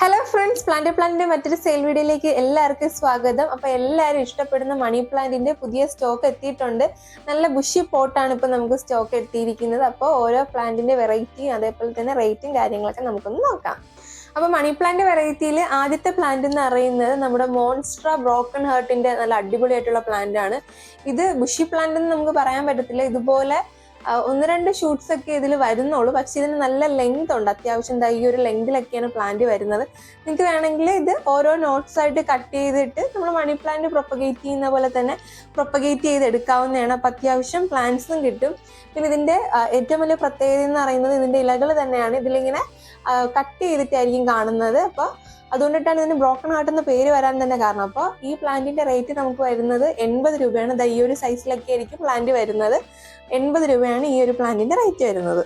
Hello friends plant പ്ലാന്റിന്റെ മറ്റൊരു sale വീഡിയോയിലേക്ക് എല്ലാവർക്കും സ്വാഗതം. അപ്പൊ എല്ലാവരും ഇഷ്ടപ്പെടുന്ന മണി പ്ലാന്റിന്റെ പുതിയ സ്റ്റോക്ക് എത്തിയിട്ടുണ്ട്. നല്ല ബുഷി പോട്ടാണ് ഇപ്പൊ നമുക്ക് സ്റ്റോക്ക് എത്തിയിരിക്കുന്നത്. അപ്പോൾ ഓരോ പ്ലാന്റിന്റെ വെറൈറ്റിയും അതേപോലെ തന്നെ റേറ്റും കാര്യങ്ങളൊക്കെ നമുക്കൊന്ന് നോക്കാം. അപ്പൊ മണി പ്ലാന്റ് വെറൈറ്റിയിൽ ആദ്യത്തെ പ്ലാന്റ് എന്ന് പറയുന്നത് നമ്മുടെ മോൺസ്ട്ര ബ്രോക്കൺ ഹേർട്ടിന്റെ നല്ല അടിപൊളിയായിട്ടുള്ള പ്ലാന്റ് ആണ്. ഇത് ബുഷി പ്ലാന്റ് എന്ന് നമുക്ക് പറയാൻ പറ്റത്തില്ല. ഇതുപോലെ ഒന്ന് രണ്ട് ഷൂട്ട്സ് ഒക്കെ ഇതിൽ വരുന്നുള്ളൂ. പക്ഷെ ഇതിന് നല്ല ലെങ്ത് ഉണ്ട്. അത്യാവശ്യം എന്താ ഈ ഒരു ലെങ്തിലൊക്കെയാണ് പ്ലാന്റ് വരുന്നത്. നിങ്ങൾക്ക് വേണമെങ്കിൽ ഇത് ഓരോ നോട്ട്സ് ആയിട്ട് കട്ട് ചെയ്തിട്ട് നമ്മൾ മണി പ്ലാന്റ് പ്രൊപ്പഗേറ്റ് ചെയ്യുന്ന പോലെ തന്നെ പ്രൊപ്പഗേറ്റ് ചെയ്ത് എടുക്കാവുന്നതാണ് അപ്പം അത്യാവശ്യം പ്ലാന്റ്സും കിട്ടും. പിന്നെ ഇതിന്റെ ഏറ്റവും വലിയ പ്രത്യേകത എന്ന് പറയുന്നത് ഇതിന്റെ ഇലകൾ തന്നെയാണ്. ഇതിലിങ്ങനെ കട്ട് ചെയ്തിട്ടായിരിക്കും കാണുന്നത്. അപ്പോൾ അതുകൊണ്ടിട്ടാണ് ഇതിന് ബ്രോക്കൺ ഹാർട്ട് എന്ന പേര് വരാൻ തന്നെ കാരണം. അപ്പോൾ ഈ പ്ലാന്റിന്റെ റേറ്റ് നമുക്ക് വരുന്നത് എൺപത് രൂപയാണ്. ദാ ഈ ഒരു സൈസിലൊക്കെ ആയിരിക്കും പ്ലാന്റ് വരുന്നത്. എൺപത് രൂപയാണ് ഈ ഒരു പ്ലാന്റിന്റെ റേറ്റ് വരുന്നത്.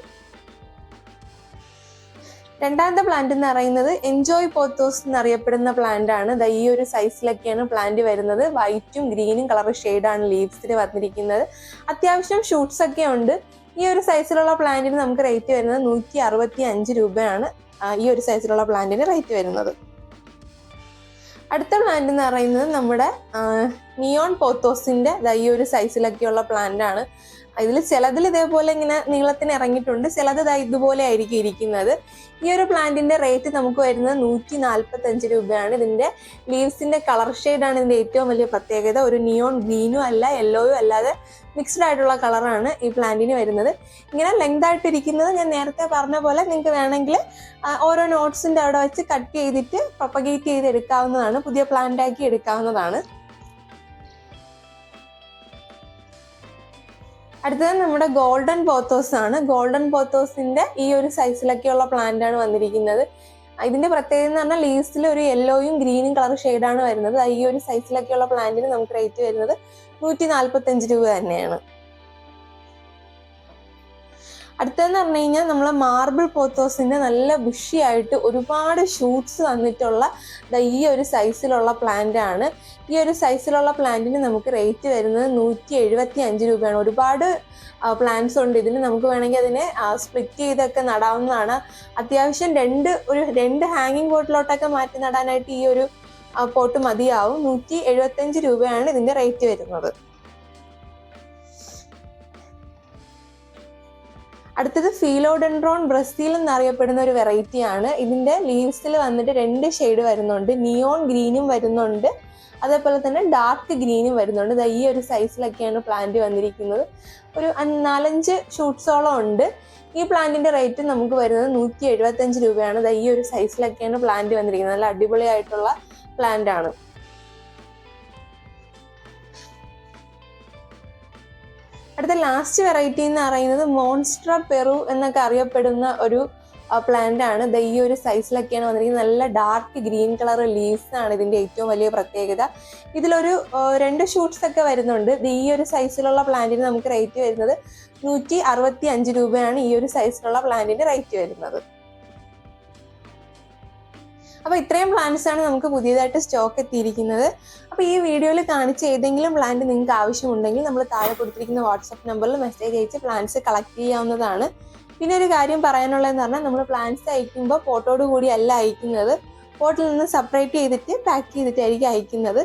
രണ്ടാമത്തെ പ്ലാന്റ് എന്ന് പറയുന്നത് എൻജോയ് പോത്തോസ് എന്നറിയപ്പെടുന്ന പ്ലാന്റ് ആണ്. ഈ ഒരു സൈസിലൊക്കെയാണ് പ്ലാന്റ് വരുന്നത്. വൈറ്റും ഗ്രീനും കളർ ഷെയ്ഡാണ് ലീവ്സിൽ വന്നിരിക്കുന്നത്. അത്യാവശ്യം ഷൂട്ട്സ് ഒക്കെ ഉണ്ട്. ഈ ഒരു സൈസിലുള്ള പ്ലാന്റിന് നമുക്ക് റേറ്റ് വരുന്നത് നൂറ്റി അറുപത്തി അഞ്ച് രൂപയാണ് ഈ ഒരു സൈസിലുള്ള പ്ലാന്റിന് റേറ്റ് വരുന്നത്. അടുത്ത പ്ലാന്റ് എന്ന് പറയുന്നത് നമ്മുടെ നിയോൺ പോത്തോസിന്റെ ഈ ഒരു സൈസിലൊക്കെയുള്ള പ്ലാന്റ് ആണ്. ഇതിൽ ചിലതിൽ ഇതേപോലെ ഇങ്ങനെ നീളത്തിന് ഇറങ്ങിയിട്ടുണ്ട്. ചിലത് ഇതുപോലെ ആയിരിക്കും ഇരിക്കുന്നത്. ഈ ഒരു പ്ലാന്റിന്റെ റേറ്റ് നമുക്ക് വരുന്നത് നൂറ്റി നാൽപ്പത്തി അഞ്ച് രൂപയാണ് ഇതിന്റെ ലീവ്സിന്റെ കളർ ആണ് ഇതിന്റെ ഏറ്റവും വലിയ പ്രത്യേകത. ഒരു നിയോൺ ഗ്രീനും അല്ല യെല്ലോയും അല്ലാതെ മിക്സ്ഡ് ആയിട്ടുള്ള കളറാണ് ഈ പ്ലാന്റിന് വരുന്നത്. ഇങ്ങനെ ലെങ്ത് ആയിട്ട് ഇരിക്കുന്നത് ഞാൻ നേരത്തെ പറഞ്ഞ പോലെ നിങ്ങൾക്ക് വേണമെങ്കിൽ ഓരോ നോട്ട്സിന്റെ അവിടെ വെച്ച് കട്ട് ചെയ്തിട്ട് പ്രൊപ്പഗേറ്റ് ചെയ്ത് എടുക്കാവുന്നതാണ് പുതിയ പ്ലാന്റ് ആക്കി എടുക്കാവുന്നതാണ്. അടുത്തത് നമ്മുടെ ഗോൾഡൻ പോത്തോസ് ആണ്. ഗോൾഡൻ പോത്തോസിന്റെ ഈ ഒരു സൈസിലൊക്കെയുള്ള പ്ലാന്റ് ആണ് വന്നിരിക്കുന്നത്. ഇതിന്റെ പ്രത്യേകത എന്ന് പറഞ്ഞാൽ ലീവ്സിൽ ഒരു യെല്ലോയും ഗ്രീനും കളർ ഷെയ്ഡാണ് വരുന്നത്. ഈ ഒരു സൈസിലൊക്കെയുള്ള പ്ലാന്റിന് നമുക്ക് റേറ്റ് വരുന്നത് നൂറ്റി നാൽപ്പത്തി അഞ്ച് രൂപ തന്നെയാണ്. അടുത്തതെന്ന് പറഞ്ഞു കഴിഞ്ഞാൽ നമ്മൾ മാർബിൾ പോത്തോസിന്റെ നല്ല ബുഷിയായിട്ട് ഒരുപാട് ഷൂട്ട്സ് തന്നിട്ടുള്ള ഈ ഒരു സൈസിലുള്ള പ്ലാന്റ് ആണ്. ഈ ഒരു സൈസിലുള്ള പ്ലാന്റിന് നമുക്ക് റേറ്റ് വരുന്നത് നൂറ്റി എഴുപത്തി അഞ്ച് രൂപയാണ്. ഒരുപാട് പ്ലാന്റ്സ് ഉണ്ട്. ഇതിന് നമുക്ക് വേണമെങ്കിൽ അതിനെ സ്പ്ലിറ്റ് ചെയ്തൊക്കെ നടാവുന്നതാണ്. അത്യാവശ്യം രണ്ട് ഒരു രണ്ട് ഹാങ്ങിങ് ബോട്ടിലോട്ടൊക്കെ മാറ്റി നടാനായിട്ട് ഈ ഒരു പോട്ട് മതിയാവും. നൂറ്റി എഴുപത്തഞ്ച് രൂപയാണ് ഇതിന്റെ റേറ്റ് വരുന്നത്. അടുത്തത് ഫീലോഡെൻഡ്രോൺ ബ്രസീൽ എന്നറിയപ്പെടുന്ന ഒരു വെറൈറ്റി ആണ്. ഇതിന്റെ ലീവ്സിൽ വന്നിട്ട് രണ്ട് ഷെയ്ഡ് വരുന്നുണ്ട്. നിയോൺ ഗ്രീനും വരുന്നുണ്ട്. അതേപോലെ തന്നെ ഡാർക്ക് ഗ്രീനും വരുന്നുണ്ട്. ഈ ഒരു സൈസിലൊക്കെയാണ് പ്ലാന്റ് വന്നിരിക്കുന്നത്. ഒരു നാലഞ്ച് ഷൂട്ട്സോളം ഉണ്ട്. ഈ പ്ലാന്റിന്റെ റേറ്റ് നമുക്ക് വരുന്നത് നൂറ്റി എഴുപത്തഞ്ച് രൂപയാണ്. ഈ ഒരു സൈസിലൊക്കെയാണ് പ്ലാന്റ് വന്നിരിക്കുന്നത്. നല്ല അടിപൊളിയായിട്ടുള്ള പ്ലാന്റ് ആണ്. അടുത്ത ലാസ്റ്റ് വെറൈറ്റി എന്ന് പറയുന്നത് മോൺസ്ട്ര പെറു എന്നൊക്കെ അറിയപ്പെടുന്ന ഒരു പ്ലാന്റ് ആണ്. ദ ഈ ഒരു സൈസിലൊക്കെയാണ് വന്നിരിക്കുന്നത്. നല്ല ഡാർക്ക് ഗ്രീൻ കളർ ലീവ്സ് ആണ് ഇതിന്റെ ഏറ്റവും വലിയ പ്രത്യേകത. ഇതിലൊരു രണ്ട് ഷൂട്ട്സ് ഒക്കെ വരുന്നുണ്ട്. ദ ഈ ഒരു സൈസിലുള്ള പ്ലാന്റിന് നമുക്ക് റേറ്റ് വരുന്നത് നൂറ്റി അറുപത്തി അഞ്ച് രൂപയാണ് ഈ ഒരു സൈസിലുള്ള പ്ലാന്റിന്റെ റേറ്റ് വരുന്നത്. അപ്പൊ ഇത്രയും പ്ലാന്റ്സ് ആണ് നമുക്ക് പുതിയതായിട്ട് സ്റ്റോക്ക് എത്തിയിരിക്കുന്നത്. അപ്പൊ ഈ വീഡിയോയിൽ കാണിച്ച ഏതെങ്കിലും പ്ലാന്റ് നിങ്ങൾക്ക് ആവശ്യമുണ്ടെങ്കിൽ നമ്മൾ താഴെ കൊടുത്തിരിക്കുന്ന വാട്സപ്പ് നമ്പറിൽ മെസ്സേജ് അയച്ച് പ്ലാന്റ്സ് കളക്ട് ചെയ്യാവുന്നതാണ്. പിന്നെ ഒരു കാര്യം പറയാനുള്ളതെന്ന് പറഞ്ഞാൽ നമ്മൾ പ്ലാന്റ്സ് അയക്കുമ്പോൾ പോട്ടോട് കൂടി അല്ല അയക്കുന്നത്. പോട്ടിൽ നിന്ന് സെപ്പറേറ്റ് ചെയ്തിട്ട് പാക്ക് ചെയ്തിട്ടായിരിക്കും അയക്കുന്നത്.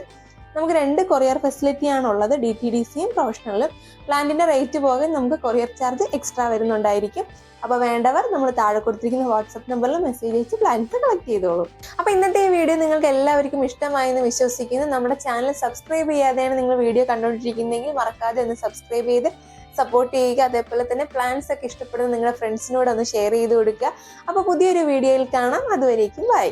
നമുക്ക് രണ്ട് കൊറിയർ ഫെസിലിറ്റി ഉള്ളത് ഡി ടി ഡി സിയും പ്രൊഫഷണലും പ്ലാന്റിന്റെ റേറ്റ് പോകാൻ നമുക്ക് കൊറിയർ ചാർജ് എക്സ്ട്രാ വരുന്നുണ്ടായിരിക്കും. അപ്പോൾ വേണ്ടവർ നമ്മൾ താഴെ കൊടുത്തിരിക്കുന്ന വാട്സപ്പ് നമ്പറിൽ മെസ്സേജ് അയച്ച് പ്ലാന്റ്സ് കളക്ട് ചെയ്തോളൂ. അപ്പോൾ ഇന്നത്തെ ഈ വീഡിയോ നിങ്ങൾക്ക് എല്ലാവർക്കും ഇഷ്ടമായെന്ന് വിശ്വസിക്കുന്നു. നമ്മുടെ ചാനൽ സബ്സ്ക്രൈബ് ചെയ്യാതെയാണ് നിങ്ങൾ വീഡിയോ കണ്ടുകൊണ്ടിരിക്കുന്നതെങ്കിൽ മറക്കാതെ ഒന്ന് സബ്സ്ക്രൈബ് ചെയ്ത് സപ്പോർട്ട് ചെയ്യുക. അതേപോലെ തന്നെ പ്ലാൻസ് ഒക്കെ ഇഷ്ടപ്പെടുന്ന നിങ്ങളുടെ ഫ്രണ്ട്സിനോട് ഒന്ന് ഷെയർ ചെയ്ത് കൊടുക്കുക. അപ്പോൾ പുതിയൊരു വീഡിയോയിൽ കാണാം. അതുവരേക്കും ബൈ